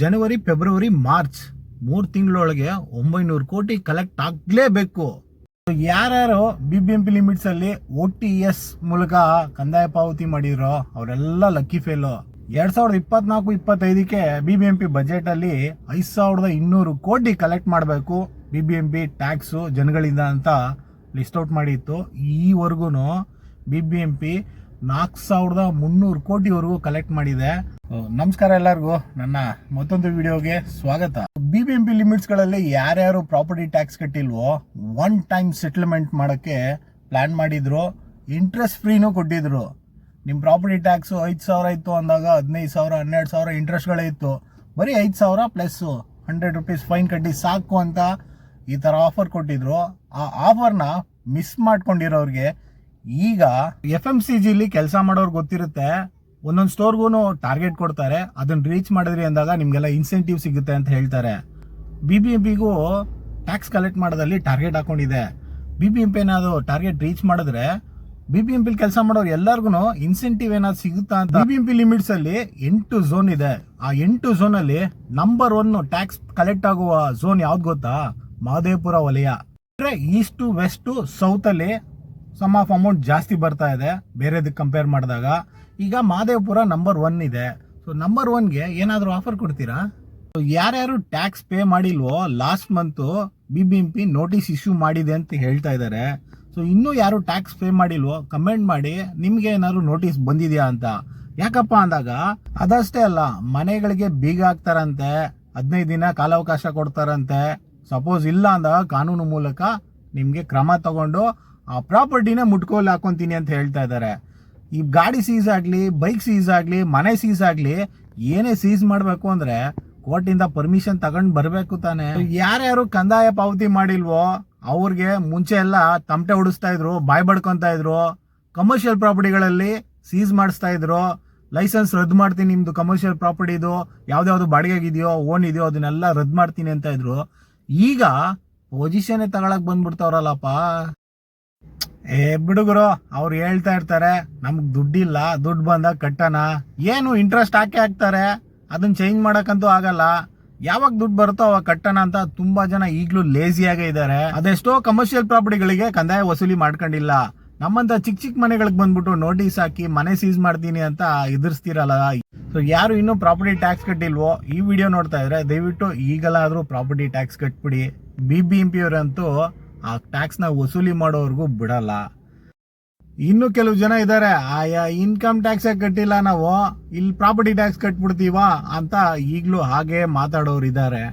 ಜನವರಿ, February, March ಮೂರು ತಿಂಗಳೊಳಗೆ ಒಂಬೈನೂರು ಕೋಟಿ ಕಲೆಕ್ಟ್ ಆಗಲೇಬೇಕು. ಯಾರ್ಯಾರು B B M P limits ಅಲ್ಲಿ ಒ ಟಿ ಎಸ್ ಮೂಲಕ ಕಂದಾಯ ಪಾವತಿ ಮಾಡಿರೋ ಅವರೆಲ್ಲ ಲಕ್ಕಿ ಫೇಲು ಎರಡ್ ಸಾವಿರದ ಇಪ್ಪತ್ನಾಲ್ಕು, ಇಪ್ಪತ್ತೈದಕ್ಕೆ B B M P budget ಅಲ್ಲಿ ಐದ್ ಸಾವಿರದ ಇನ್ನೂರು ಕೋಟಿ ಕಲೆಕ್ಟ್ ಮಾಡಬೇಕು. B B M P tax ಜನಗಳಿಂದ ಅಂತ ಲಿಸ್ಟ್ ಔಟ್ ಮಾಡಿತ್ತು. ಈವರೆಗೂ ಬಿ ಬಿ ಎಂ ಪಿ ನಾಲ್ಕು ಸಾವಿರದ ಮುನ್ನೂರು ಕೋಟಿವರೆಗೂ ಕಲೆಕ್ಟ್ ಮಾಡಿದೆ. ನಮಸ್ಕಾರ ಎಲ್ಲರಿಗೂ. ನನ್ನ ಮತ್ತೊಂದು ವಿಡಿಯೋಗೆ ಸ್ವಾಗತ. ಬಿ ಬಿ ಎಂ ಪಿ ಲಿಮಿಟ್ಸ್ಗಳಲ್ಲಿ ಯಾರ್ಯಾರು ಪ್ರಾಪರ್ಟಿ ಟ್ಯಾಕ್ಸ್ ಕಟ್ಟಿಲ್ವೋ ಒನ್ ಟೈಮ್ ಸೆಟಲ್ಮೆಂಟ್ ಮಾಡೋಕ್ಕೆ ಪ್ಲ್ಯಾನ್ ಮಾಡಿದ್ರು ಇಂಟ್ರೆಸ್ಟ್ ಫ್ರೀನೂ ಕೊಟ್ಟಿದ್ರು. ನಿಮ್ಮ ಪ್ರಾಪರ್ಟಿ ಟ್ಯಾಕ್ಸು ಐದು ಸಾವಿರ ಇತ್ತು ಅಂದಾಗ ಹದಿನೈದು ಸಾವಿರ, ಹನ್ನೆರಡು ಸಾವಿರ ಇಂಟ್ರೆಸ್ಟ್ಗಳೇ ಇತ್ತು. ಬರೀ ಐದು ಸಾವಿರ ಪ್ಲಸ್ಸು ಹಂಡ್ರೆಡ್ ರುಪೀಸ್ ಫೈನ್ ಕಟ್ಟಿ ಸಾಕು ಅಂತ ಈ ಥರ ಆಫರ್ ಕೊಟ್ಟಿದ್ರು. ಆ ಆಫರ್ನ ಮಿಸ್ ಮಾಡ್ಕೊಂಡಿರೋರಿಗೆ ಈಗ ಎಫ್ ಎಂ ಸಿ ಜಿಲಿ ಕೆಲಸ ಮಾಡೋರು ಗೊತ್ತಿರುತ್ತೆ. ಒಂದೊಂದು ಸ್ಟೋರ್ಗೂ ಟಾರ್ಗೆಟ್ ಕೊಡ್ತಾರೆ. ಅದನ್ನ ರೀಚ್ ಮಾಡಿದ್ರಿ ಅಂದಾಗ ನಿಮಗೆಲ್ಲ ಇನ್ಸೆಂಟಿವ್ ಸಿಗುತ್ತೆ ಅಂತ ಹೇಳ್ತಾರೆ. ಬಿ ಬಿ ಎಂ ಪಿಗೂ ಟ್ಯಾಕ್ಸ್ ಕಲೆಕ್ಟ್ ಮಾಡೋದಲ್ಲಿ ಟಾರ್ಗೆಟ್ ಹಾಕೊಂಡಿದೆ. ಬಿ ಬಿ ಎಂ ಪಿ ಏನಾದ್ರು ಟಾರ್ಗೆಟ್ ರೀಚ್ ಮಾಡಿದ್ರೆ ಬಿ ಬಿ ಎಂ ಪಿ ಕೆಲಸ ಮಾಡೋರು ಎಲ್ಲರಿಗೂ ಇನ್ಸೆಂಟಿವ್ ಏನಾದ್ರು ಸಿಗುತ್ತಾ ಅಂತ B B M P limits ಅಲ್ಲಿ ಎಂಟು ಝೋನ್ ಇದೆ. ಆ ಎಂಟು ಝೋನ್ ಅಲ್ಲಿ ನಂಬರ್ ಒನ್ ಟ್ಯಾಕ್ಸ್ ಕಲೆಕ್ಟ್ ಆಗುವ ಝೋನ್ ಯಾವ್ದು ಗೊತ್ತಾ? ಮಹದೇವಪುರ ವಲಯ. ಅಂದ್ರೆ ಈಸ್ಟ್ ವೆಸ್ಟ್ ಸೌತ್ ಅಲ್ಲಿ ಸಮ್ ಆಫ್ ಅಮೌಂಟ್ ಜಾಸ್ತಿ ಬರ್ತಾ ಇದೆ, ಬೇರೆದಕ್ಕೆ ಕಂಪೇರ್ ಮಾಡಿದಾಗ. ಈಗ ಮಹದೇವಪುರ ನಂಬರ್ ಒನ್ ಇದೆ. ಸೊ ನಂಬರ್ ಒನ್ಗೆ ಏನಾದರೂ ಆಫರ್ ಕೊಡ್ತೀರಾ? ಯಾರ್ಯಾರು tax pay ಮಾಡಿಲ್ವೋ last month B B notice issue ಮಾಡಿದೆ ಅಂತ ಹೇಳ್ತಾ ಇದ್ದಾರೆ ಸೊ ಇನ್ನೂ ಯಾರು ಟ್ಯಾಕ್ಸ್ ಪೇ ಮಾಡಿಲ್ವೋ ಕಮೆಂಟ್ ಮಾಡಿ, ನಿಮಗೆ ಏನಾದ್ರು ನೋಟಿಸ್ ಬಂದಿದೆಯಾ ಅಂತ. ಯಾಕಪ್ಪ ಅಂದಾಗ, ಅದಷ್ಟೇ ಅಲ್ಲ, ಮನೆಗಳಿಗೆ ಬೀಗ ಹಾಕ್ತಾರಂತೆ, ಹದಿನೈದು ದಿನ ಕಾಲಾವಕಾಶ ಕೊಡ್ತಾರಂತೆ. ಸಪೋಸ್ ಇಲ್ಲ ಅಂದಾಗ, ಕಾನೂನು ಮೂಲಕ ನಿಮಗೆ ಕ್ರಮ ತಗೊಂಡು ಆ ಪ್ರಾಪರ್ಟಿನ ಮುಟ್ಕೋಲ್ ಹಾಕೊಂತೀನಿ ಅಂತ ಹೇಳ್ತಾ ಇದ್ದಾರೆ ಈ ಗಾಡಿ ಸೀಸ್ ಆಗಲಿ, ಬೈಕ್ ಸೀಸ್ ಆಗಲಿ, ಮನೆ ಸೀಸ್ ಆಗಲಿ, ಏನೇ ಸೀಸ್ ಮಾಡಬೇಕು ಅಂದ್ರೆ ಕೋರ್ಟಿಂದ ಪರ್ಮಿಷನ್ ತಗೊಂಡು ಬರಬೇಕು ತಾನೆ. ಯಾರ್ಯಾರು ಕಂದಾಯ ಪಾವತಿ ಮಾಡಿಲ್ವೋ, ಅವ್ರಿಗೆ ಮುಂಚೆ ಎಲ್ಲ ತಮಟೆ ಹೊಡಿಸ್ತಾ ಇದ್ರು, ಬಾಯ್ ಬಡ್ಕೊಂತ ಇದ್ರು ಕಮರ್ಷಿಯಲ್ ಪ್ರಾಪರ್ಟಿಗಳಲ್ಲಿ ಸೀಸ್ ಮಾಡಿಸ್ತಾ ಇದ್ರು ಲೈಸೆನ್ಸ್ ರದ್ದು ಮಾಡ್ತೀನಿ ನಿಮ್ದು ಕಮರ್ಷಿಯಲ್ ಪ್ರಾಪರ್ಟಿದು ಯಾವ್ದಾವ್ದು ಬಾಡಿಗೆಗಿದೆಯೋ ಓನ್ ಇದೆಯೋ, ಅದನ್ನೆಲ್ಲ ರದ್ದು ಮಾಡ್ತೀನಿ ಅಂತ ಇದ್ರು. ಈಗ ಪೊಸಿಷನ್ ತಗೊಳಕ್ ಬಂದ್ಬಿಡ್ತಾವ್ರಲ್ಲಪ್ಪ. ಏ ಬಿಡುಗರು ಅವ್ರು ಹೇಳ್ತಾ ಇರ್ತಾರೆ, ನಮ್ಗೆ ದುಡ್ಡಿಲ್ಲ, ದುಡ್ಡು ಬಂದಾಗ ಕಟ್ಟಣ. ಏನು ಇಂಟ್ರೆಸ್ಟ್ ಹಾಕಿ ಹಾಕ್ತಾರೆ? ಅದನ್ನ ಚೇಂಜ್ ಮಾಡೋಕ್ಕಂತೂ ಆಗಲ್ಲ. ಯಾವಾಗ ದುಡ್ಡು ಬರುತ್ತೋ ಅವಾಗ ಕಟ್ಟಣ ಅಂತ ತುಂಬಾ ಜನ ಈಗಲೂ ಲೇಸಿಯಾಗೇ ಇದ್ದಾರೆ. ಅದೆಷ್ಟೋ ಕಮರ್ಷಿಯಲ್ ಪ್ರಾಪರ್ಟಿಗಳಿಗೆ ಕಂದಾಯ ವಸೂಲಿ ಮಾಡ್ಕೊಂಡಿಲ್ಲ. ನಮ್ಮಂತ ಚಿಕ್ಕ ಚಿಕ್ಕ ಮನೆಗಳಿಗೆ ಬಂದ್ಬಿಟ್ಟು ನೋಟಿಸ್ ಹಾಕಿ ಮನೆ ಸೀಸ್ ಮಾಡ್ತೀನಿ ಅಂತ ಎದುರಿಸ್ತಿರಲ್ಲ. ಸೊ ಯಾರು ಇನ್ನೂ ಪ್ರಾಪರ್ಟಿ ಟ್ಯಾಕ್ಸ್ ಕಟ್ಟಿಲ್ವೋ, ಈ ವಿಡಿಯೋ ನೋಡ್ತಾ ಇದ್ರೆ ದಯವಿಟ್ಟು ಈಗಲಾದರೂ ಪ್ರಾಪರ್ಟಿ ಟ್ಯಾಕ್ಸ್ ಕಟ್ಬಿಡಿ. ಬಿ ಬಿ ಎಂ ಪಿ ಅವರಂತೂ ಆ ಟ್ಯಾಕ್ಸ್ನ ವಸೂಲಿ ಮಾಡೋರ್ಗೂ ಬಿಡಲ್ಲ. ಇನ್ನು ಕೆಲವು ಜನ ಇದ್ದಾರೆ ಆಯಾ ಇನ್ಕಮ್ ಟ್ಯಾಕ್ಸ್ ಕಟ್ಟಿಲ್ಲ ನಾವು, ಇಲ್ಲಿ ಪ್ರಾಪರ್ಟಿ ಟ್ಯಾಕ್ಸ್ ಕಟ್ಬಿಡ್ತೀವ? ಅಂತ ಈಗಲೂ ಹಾಗೆ ಮಾತಾಡೋರು ಇದ್ದಾರೆ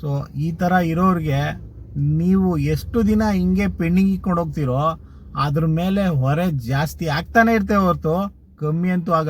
ಸೊ ಈ ತರ ಇರೋರಿಗೆ ನೀವು ಎಷ್ಟು ದಿನ ಹಿಂಗೆ ಪೆಂಡಿಂಗ್ ಇಟ್ಕೊಂಡು ಹೋಗ್ತಿರೋ, ಅದ್ರ ಮೇಲೆ ಹೊರೆ ಜಾಸ್ತಿ ಆಗ್ತಾನೆ ಇರ್ತೇವೆ ಹೊರತು, ಕಮ್ಮಿ ಅಂತೂ ಆಗ